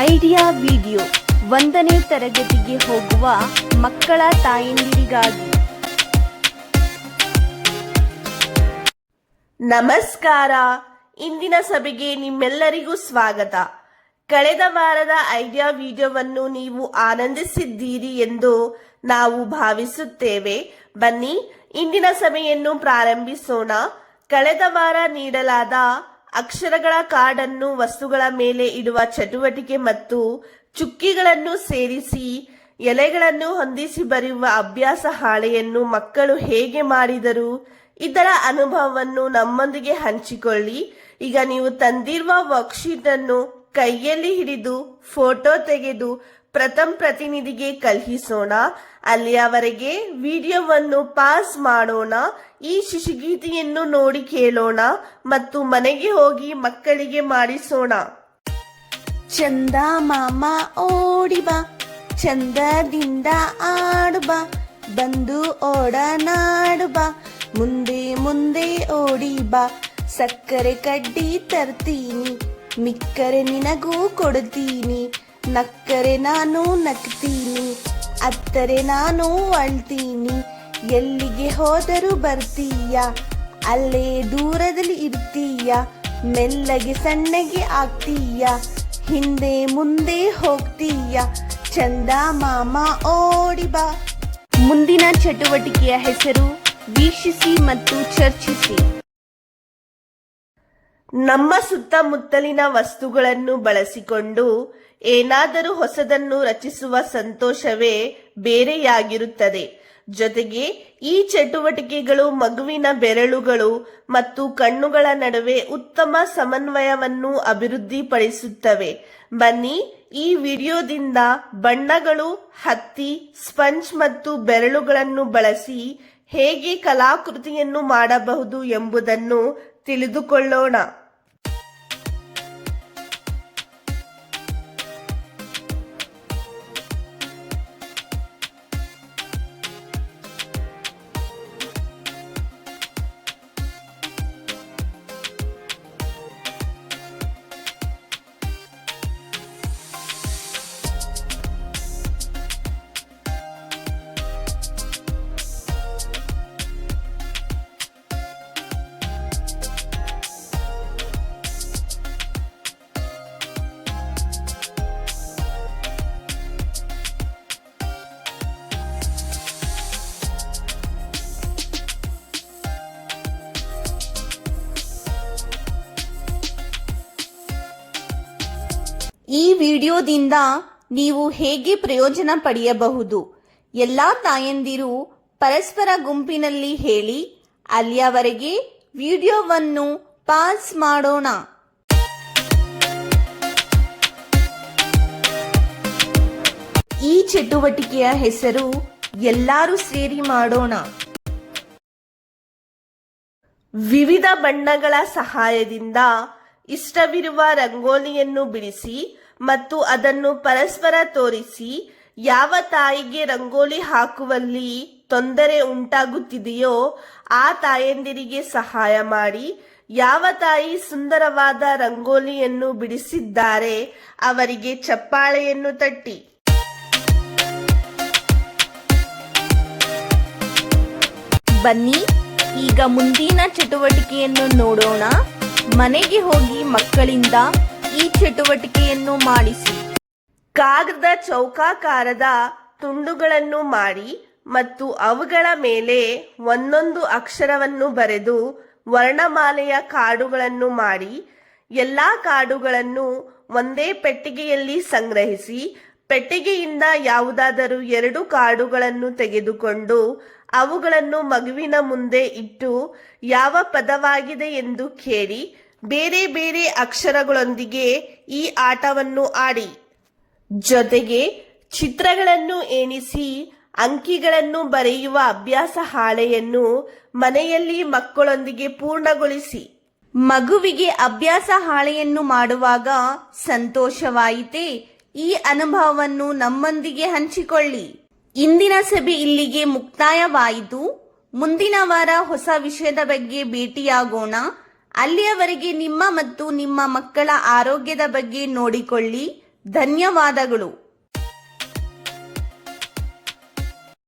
Idea video ಒಂದನೇ ತರಗತಿಗೆ ಹೋಗುವ ಮಕ್ಕಳ ತಾಯಂದಿರಿಗಾಗಿ. ನಮಸ್ಕಾರ. ಇಂದಿನ ಸಭೆಗೆ ನಿಮ್ಮೆಲ್ಲರಿಗೂ ಸ್ವಾಗತ. ಕಳೆದ ವಾರದ ಐಡಿಯಾ ವಿಡಿಯೋವನ್ನು ನೀವು ಆನಂದಿಸಿದ್ದೀರಿ ಎಂದು ನಾವು ಭಾವಿಸುತ್ತೇವೆ. ಬನ್ನಿ, ಇಂದಿನ ಸಭೆಯನ್ನು ಪ್ರಾರಂಭಿಸೋಣ. ಕಳೆದ ವಾರ ನೀಡಲಾದ ಅಕ್ಷರಗಳ ಕಾರ್ಡನ್ನು ವಸ್ತುಗಳ ಮೇಲೆ ಇಡುವ ಚಟುವಟಿಕೆ ಮತ್ತು ಚುಕ್ಕಿಗಳನ್ನು ಸೇರಿಸಿ ಎಲೆಗಳನ್ನು ಹೊಂದಿಸಿ ಬರೆಯುವ ಅಭ್ಯಾಸ ಹಾಳೆಯನ್ನು ಮಕ್ಕಳು ಹೇಗೆ ಮಾಡಿದರು ಇದರ ಅನುಭವವನ್ನು ನಮ್ಮೊಂದಿಗೆ ಹಂಚಿಕೊಳ್ಳಿ. ಈಗ ನೀವು ತಂದಿರುವ ವರ್ಕ್ಶೀಟ್ ಅನ್ನು ಕೈಯಲ್ಲಿ ಹಿಡಿದು ಫೋಟೋ ತೆಗೆದು ಪ್ರಥಮ ಪ್ರತಿನಿಧಿಗೆ ಕಳುಹಿಸೋಣ ಅಲ್ಲಿಯವರೆಗೆ ವಿಡಿಯೋವನ್ನು ಪಾಸ್ ಮಾಡೋಣ. ಈ ಶಿಶುಗೀತೆಯನ್ನು ನೋಡಿ ಕೇಳೋಣ ಮತ್ತು ಮನೆಗೆ ಹೋಗಿ ಮಕ್ಕಳಿಗೆ ಮಾಡಿಸೋಣ. ಚಂದ ಮಾಮ ಓಡಿ ಬಾ, ಚಂದದಿಂದ ಆಡು ಬಾ, ಬಂದು ಓಡನಾಡುಬ ಮುಂದೆ ಮುಂದೆ ಓಡಿ ಬಾ, ಸಕ್ಕರೆ ಕಡ್ಡಿ ತರ್ತೀನಿ, ಮಿಕ್ಕರೆ ನಿನಗೂ ಕೊಡ್ತೀನಿ ನಕ್ಕರೆ ನಾನು ನಗ್ತೀನಿ, ಅತ್ತರೆ ನಾನು ಅಳ್ತೀನಿ, ಎಲ್ಲಿಗೆ ಹೋದರೂ ಬರ್ತೀಯ? ಅಲ್ಲೇ ದೂರದಲ್ಲಿ ಇರ್ತೀಯ? ಮೆಲ್ಲಗೆ ಸಣ್ಣಗೆ ಆಗ್ತೀಯ? ಹಿಂದೆ ಮುಂದೆ ಹೋಗ್ತೀಯ? ಚಂದ ಮಾಮ ಓಡಿ ಬಾ. ಮುಂದಿನ ಚಟುವಟಿಕೆಯ ಹೆಸರು ವೀಕ್ಷಿಸಿ ಮತ್ತು ಚರ್ಚಿಸಿ. ನಮ್ಮ ಸುತ್ತಮುತ್ತಲಿನ ವಸ್ತುಗಳನ್ನು ಬಳಸಿಕೊಂಡು ಏನಾದರೂ ಹೊಸದನ್ನು ರಚಿಸುವ ಸಂತೋಷವೇ ಬೇರೆಯಾಗಿರುತ್ತದೆ. ಜೊತೆಗೆ ಈ ಚಟುವಟಿಕೆಗಳು ಮಗುವಿನ ಬೆರಳುಗಳು ಮತ್ತು ಕಣ್ಣುಗಳ ನಡುವೆ ಉತ್ತಮ ಸಮನ್ವಯವನ್ನು ಅಭಿವೃದ್ಧಿಪಡಿಸುತ್ತವೆ. ಬನ್ನಿ ಈ ವಿಡಿಯೋದಿಂದ ಬಣ್ಣಗಳು, ಹತ್ತಿ, ಸ್ಪಂಜ್ ಮತ್ತು ಬೆರಳುಗಳನ್ನು ಬಳಸಿ ಹೇಗೆ ಕಲಾಕೃತಿಯನ್ನು ಮಾಡಬಹುದು ಎಂಬುದನ್ನು ತಿಳಿದುಕೊಳ್ಳೋಣ. ಈ ವಿಡಿಯೋದಿಂದ ನೀವು ಹೇಗೆ ಪ್ರಯೋಜನ ಪಡೆಯಬಹುದು? ಎಲ್ಲಾ ತಾಯಂದಿರು ಪರಸ್ಪರ ಗುಂಪಿನಲ್ಲಿ ಹೇಳಿ, ಅಲ್ಲಿಯವರೆಗೆ ವಿಡಿಯೋವನ್ನು ಪಾಸ್ ಮಾಡೋಣ. ಈ ಚಟುವಟಿಕೆಯ ಹೆಸರು ಎಲ್ಲರೂ ಸೇರಿ ಮಾಡೋಣ. ವಿವಿಧ ಬಣ್ಣಗಳ ಸಹಾಯದಿಂದ ಇಷ್ಟವಿರುವ ರಂಗೋಲಿಯನ್ನು ಬಿಡಿಸಿ ಮತ್ತು ಅದನ್ನು ಪರಸ್ಪರ ತೋರಿಸಿ, ಯಾವ ತಾಯಿಗೆ ರಂಗೋಲಿ ಹಾಕುವಲ್ಲಿ ತೊಂದರೆ ಉಂಟಾಗುತ್ತಿದೆಯೋ, ಆ ತಾಯಂದಿರಿಗೆ ಸಹಾಯ ಮಾಡಿ, ಯಾವ ತಾಯಿ ಸುಂದರವಾದ ರಂಗೋಲಿಯನ್ನು ಬಿಡಿಸಿದ್ದಾರೆ, ಅವರಿಗೆ ಚಪ್ಪಾಳೆಯನ್ನು ತಟ್ಟಿ. ಬನ್ನಿ, ಈಗ ಮುಂದಿನ ಚಟುವಟಿಕೆಯನ್ನು ನೋಡೋಣ. ಮನೆಗೆ ಹೋಗಿ ಮಕ್ಕಳಿಂದ ಈ ಚಟುವಟಿಕೆಯನ್ನು ಮಾಡಿಸಿ. ಕಾಗದ ಚೌಕಾಕಾರದ ತುಂಡುಗಳನ್ನು ಮಾಡಿ ಮತ್ತು ಅವುಗಳ ಮೇಲೆ ಒಂದೊಂದು ಅಕ್ಷರವನ್ನು ಬರೆದು ವರ್ಣಮಾಲೆಯ ಕಾಡುಗಳನ್ನು ಮಾಡಿ, ಎಲ್ಲಾ ಕಾಡುಗಳನ್ನು ಒಂದೇ ಪೆಟ್ಟಿಗೆಯಲ್ಲಿ ಸಂಗ್ರಹಿಸಿ, ಪೆಟ್ಟಿಗೆಯಿಂದ ಯಾವುದಾದರೂ ಎರಡು ಕಾಡುಗಳನ್ನು ತೆಗೆದುಕೊಂಡು ಅವುಗಳನ್ನು ಮಗುವಿನ ಮುಂದೆ ಇಟ್ಟು ಯಾವ ಪದವಾಗಿದೆ ಎಂದು ಕೇಳಿ ಬೇರೆ ಬೇರೆ ಅಕ್ಷರಗಳೊಂದಿಗೆ ಈ ಆಟವನ್ನು ಆಡಿ. ಜೊತೆಗೆ ಚಿತ್ರಗಳನ್ನು ಎಣಿಸಿ ಅಂಕಿಗಳನ್ನು ಬರೆಯುವ ಅಭ್ಯಾಸ ಹಾಳೆಯನ್ನು ಮನೆಯಲ್ಲಿ ಮಕ್ಕಳೊಂದಿಗೆ ಪೂರ್ಣಗೊಳಿಸಿ. ಮಗುವಿಗೆ ಅಭ್ಯಾಸ ಹಾಳೆಯನ್ನು ಮಾಡುವಾಗ ಸಂತೋಷವಾಯಿತೇ, ಈ ಅನುಭವವನ್ನು ನಮ್ಮೊಂದಿಗೆ ಹಂಚಿಕೊಳ್ಳಿ. ಇಂದಿನ ಸಭೆ ಇಲ್ಲಿಗೆ ಮುಕ್ತಾಯವಾಯಿತು. ಮುಂದಿನ ವಾರ ಹೊಸ ವಿಷಯದ ಬಗ್ಗೆ ಭೇಟಿಯಾಗೋಣ. ಅಲ್ಲಿಯವರೆಗೆ ನಿಮ್ಮ ಮತ್ತು ನಿಮ್ಮ ಮಕ್ಕಳ ಆರೋಗ್ಯದ ಬಗ್ಗೆ ನೋಡಿಕೊಳ್ಳಿ. ಧನ್ಯವಾದಗಳು.